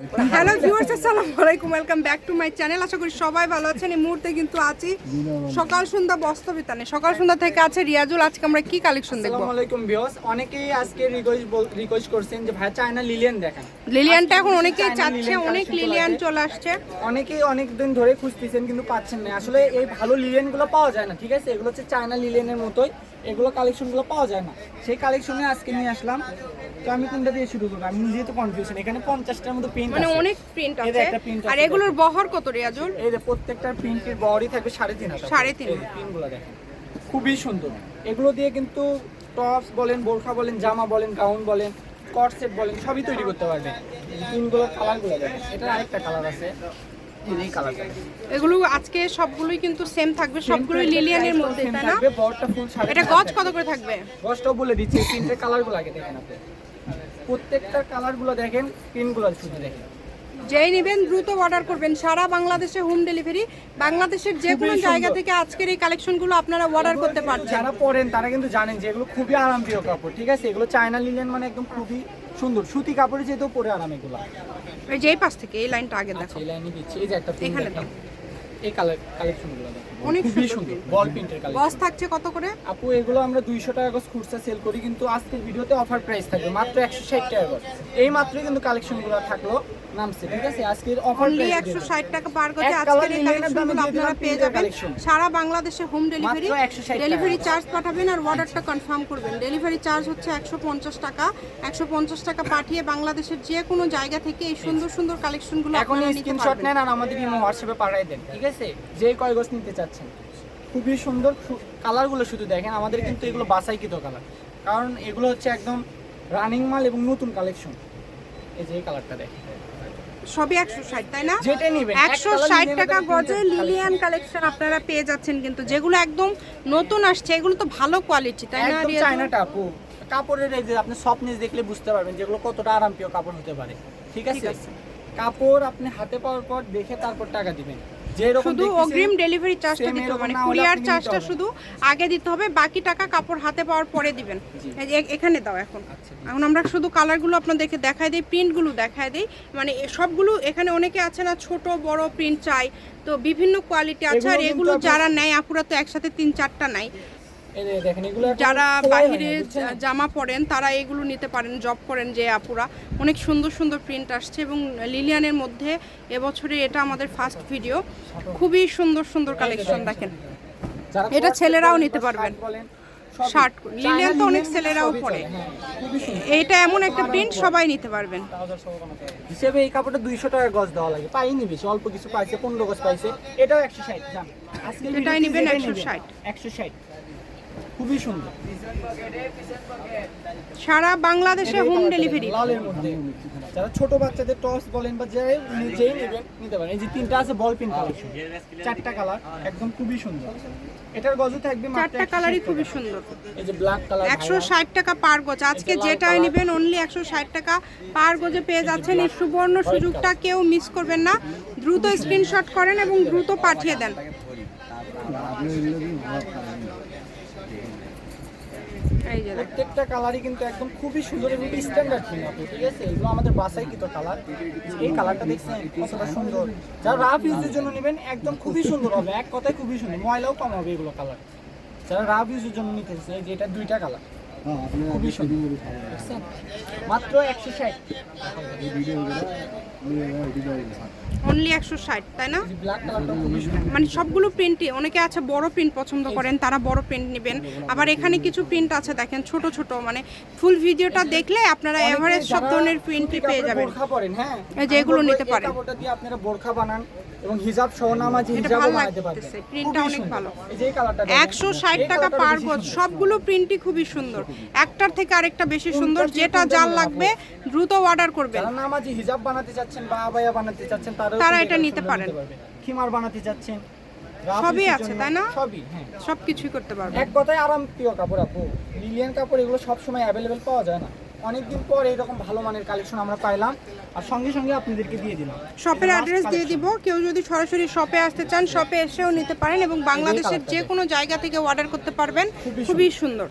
Hello viewers আসসালামু আলাইকুম welcome back to my channel আশা করি সবাই ভালো আছেন। এই মুহূর্তে কিন্তু আছি সকাল সন্ধ্যা বস্তবিতানে সকাল সন্ধ্যা থেকে আছে রিয়াজুল। আজকে আমরা কি কালেকশন দেখব? আসসালামু আলাইকুম ভিউয়ার্স অনেকেই আজকে রিকোয়েস্ট রিকোয়েস্ট করছেন যে ভাই চায়না লিলিয়ান দেখান। লিলিয়ানটা এখন অনেকেই চাচ্ছে অনেক লিলিয়ান চলে আসছে। অনেকেই অনেক দিন ধরে খুঁজতেছেন কিন্তু পাচ্ছেন না। আসলে এই ভালো লিলিয়ানগুলো পাওয়া যায় না ঠিক আছে? এগুলো হচ্ছে চায়না লিলিয়ানের মতোই। এগুলো কালেকশনগুলো পাওয়া যায় না। সেই কালেকশনে আজকে নিয়ে আসলাম। তো আমি কোনটা দিয়ে শুরু করব? আমি নিজেই তো কনফিউশন এখানে পঞ্চাশটার মতো প্রিন্ট মানে অনেক প্রিন্ট আছে। আর এগুলোর বহর কত রিয়াজুল এই যে প্রত্যেকটার প্রিন্টের বহরই থাকবে সাড়ে তিন হাজার। সাড়ে তিন। প্রিন্টগুলো দেখেন খুবই সুন্দর। এগুলো দিয়ে কিন্তু টপস বলেন বোরখা বলেন জামা বলেন গাউন বলেন কট সেট বলেন সবই তৈরি করতে পারবেন প্রিন্টগুলো কালারগুলো দেখেন এটার আরেকটা কালার আছে। এই কালারটা এগুলো আজকে সবগুলোই কিন্তু সেম থাকবে সবগুলোই লিলিয়ানের মধ্যে তাই না? বড়টা ফুল এটা গজ কত করে থাকবে? গজটাও বলে দিচ্ছি প্রিন্টের কালারগুলো আগে দেখেন আপনি। প্রত্যেকটা কালারগুলো দেখেন প্রিন্টগুলো শুধু দেখেন। যেই নেবেন দ্রুত অর্ডার করবেন। সারা বাংলাদেশে হোম ডেলিভারি বাংলাদেশের যে কোনো জায়গা থেকে আজকের এই কালেকশনগুলো আপনারা অর্ডার করতে পারছেন। যারা পরেন তারা কিন্তু জানেন যে এগুলো খুবই আরামপ্রিয় কাপড় ঠিক আছে? এগুলো চায়না লিলেন মানে একদম খুবই সুন্দর। সুতি কাপড়ে যেহেতু পরে আরাম এগুলো। যেই পাশ থেকে এই লাইনটা আগে দেখো। আচ্ছা এই লাইনে দিচ্ছি। এই যে একটা এখানে দেখেন। এই কালার কালেকশনগুলো অনেক খুবই সুন্দর বল প্রিন্টের কালেকশন থাকছে কত করে? আপু এগুলো আমরা দুইশো টাকা গজ খুচরা সেল করি কিন্তু আজকের ভিডিওতে অফার প্রাইস থাকবে মাত্র একশো ষাট টাকা গজ এই মাত্রই কিন্তু কালেকশনগুলো থাকল নামছে ঠিক আছে? আজকের অফার একশো ষাট টাকা পার আজকের এই কালেকশনগুলো আপনারা পেয়ে যাবেন। সারা বাংলাদেশে হোম ডেলিভারি 160। ডেলিভারি চার্জ পাঠাবেন আর অর্ডারটা কনফার্ম করবেন। ডেলিভারি চার্জ হচ্ছে একশো পঞ্চাশ টাকা। একশো পঞ্চাশ টাকা পাঠিয়ে বাংলাদেশের যে কোনো জায়গা থেকে এই সুন্দর সুন্দর কালেকশনগুলো এখন আপনারা নিতে স্ক্রিনশট নেন আর আমাদের ইমো হোয়াটসঅ্যাপে পাঠিয়ে দেন ঠিক আছে যে কয় গজ নিতে চাচ্ছেন? খুবই সুন্দর কালারগুলো শুধু দেখেন আমাদের কিন্তু এগুলো বাসাইকৃত কালার। কারণ এগুলো হচ্ছে একদম রানিং মাল এবং নতুন কালেকশন। এই যে এই কালারটা দেখেন। সবই একশো ষাট তাই না? যেটা নিবেন এক একশো ষাট টাকা গজে লিলিয়ান কালেকশন আপনারা পেয়ে যাচ্ছেন কিন্তু যেগুলো একদম নতুন আসছে এগুলো তো ভালো কোয়ালিটি তাই না একদম রিয়া? চায়নাটা আপু। কাপড়ের এই যে আপনি সফটনেস দেখলে বুঝতে পারবেন যেগুলো কতটা আরামপ্রিয় কাপড় হতে পারে। ঠিক আছে। কাপড় আপনি হাতে পাওয়ার পর দেখে তারপর টাকা দিবেন। শুধু অগ্রিম ডেলিভারি চার্জটা দিতে হবে মানে কুরিয়ার চার্জটা শুধু আগে দিতে হবে বাকি টাকা কাপড় হাতে পাওয়ার পরে দিবেন। এখানে দাও এখন। আচ্ছা, এখন আমরা শুধু কালারগুলো আপনাদেরকে দেখায় দিই প্রিন্টগুলো দেখায় দিই। মানে সবগুলো এখানে অনেকে আছে না ছোট বড় প্রিন্ট চাই। তো বিভিন্ন কোয়ালিটি আছে আর এগুলো যারা নেয় আপুরা তো একসাথে তিন চারটা নাই এই যে দেখেন এগুলো এখন যারা বাইরে জামা পরেন তারা এগুলো নিতে পারেন জব করেন যে আপুরা। অনেক সুন্দর সুন্দর প্রিন্ট আসছে এবং লিলিয়ানের মধ্যে এবছরে এটা আমাদের ফার্স্ট ভিডিও খুবই সুন্দর সুন্দর কালেকশন দেখেন এটা ছেলেরাও নিতে পারবেন। শার্ট বলেন, সবই। শার্ট লিলিয়ান তো অনেক ছেলেরাও পরে। হ্যাঁ, খুবই সুন্দর। এইটা এমন একটা প্রিন্ট সবাই নিতে পারবেন। হিসেবে এই কাপড়টা দুইশো টাকা গজ দেওয়া লাগে পাইনি বেশি অল্প কিছু পাইছে পনেরো গজ পাইছে। এটাও একশো ষাট আজকে এটাই নিবেন 160 একশো ষাট। খুবই সুন্দর সারা বাংলাদেশে হোম ডেলিভারি লালের মধ্যে যারা ছোট বাচ্চাদের টস বলেন বা যে যেই নেবেন নিতে পারেন এই যে তিনটা আছে বল পিন কালেকশন চারটা কালার একদম খুবই সুন্দর এটার গজও থাকবে চারটা কালারই খুবই সুন্দর এই যে ব্ল্যাক কালার একশো ষাট টাকা পার গজ আজকে কালার। নেবেন অনলি একশো ষাট টাকা পার গজে পেয়ে যাচ্ছেন এই সুবর্ণ সুযোগটা কেউ মিস করবেন না দ্রুত স্ক্রিনশট করেন এবং দ্রুত পাঠিয়ে দেন এই যে প্রত্যেকটা কালারই কিন্তু একদম খুবই সুন্দর এবং স্ট্যান্ডার্ড থিম আপু ঠিক আছে? এগুলো আমাদের বাসায় কিন্তু কালার। এই কালারটা দেখছেন কতটা সুন্দর। যারা রাফ ইউজের জন্য নেবেন একদম খুবই সুন্দর হবে। এক কথায় খুবই সুন্দর। ময়লাও কম হবে এগুলো কালার। যারা রাফ ইউজের জন্য নিতে চাইছে যে এটা দুইটা কালার। খুবই সুন্দর। মাত্র একশো ষাট। অনলি একশো ষাট তাই না? মানে সবগুলো প্রিন্টই অনেকে আছে বড় প্রিন্ট পছন্দ করেন তারা বড় প্রিন্ট নেবেন। আবার এখানে কিছু প্রিন্ট আছে দেখেন ছোট ছোট মানে ফুল ভিডিওটা দেখলে আপনারা এভারেজ সব ধরনের প্রিন্টই পেয়ে যাবেন। হ্যাঁ? এই যে এগুলো নিতে পারেন। আপনারা বোরখা বানান এবং হিজাব সহ নামাজি এটা বানাতে পারবেন। প্রিন্টটা অনেক ভালো। এই কালারটা টাকা কালারটা পার গজ সবগুলো প্রিন্টই খুবই সুন্দর। একটার থেকে আরেকটা বেশি সুন্দর যেটা যার লাগবে দ্রুত অর্ডার করবেন। যারা নামাজি হিজাব বানাতে চাচ্ছেন বা আবায়া বানাতে চাচ্ছেন তারা এটা নিতে পারেন। খিমার বানাতে চাচ্ছেন রাফ সবই আছে, তাই না? সবই হ্যাঁ। সব কিছুই করতে পারবেন এক কথায় আরাম প্রিয় কাপড় আপু লিলিয়ান কাপড় এগুলো সব সময় অ্যাভেলেবেল পাওয়া যায় না। অনেকদিন পর এরকম ভালো মানের কালেকশন আমরা পাইলাম আর সঙ্গে সঙ্গে আপনাদেরকে দিয়ে দিলাম। শপের অ্যাড্রেস দিয়ে। দিব। কেউ যদি সরাসরি শপে আসতে চান শপে এসেও নিতে পারেন এবং বাংলাদেশের যে কোনো জায়গা থেকে অর্ডার করতে পারবেন। খুবই খুবই সুন্দর।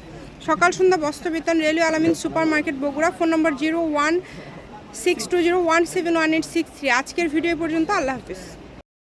Sakal Sandhya Bastra Bitan railway Alamin super market Bogura phone number zero one six two zero one seven one eight six three. আজকের ভিডিও পর্যন্ত আল্লাহ হাফিজ।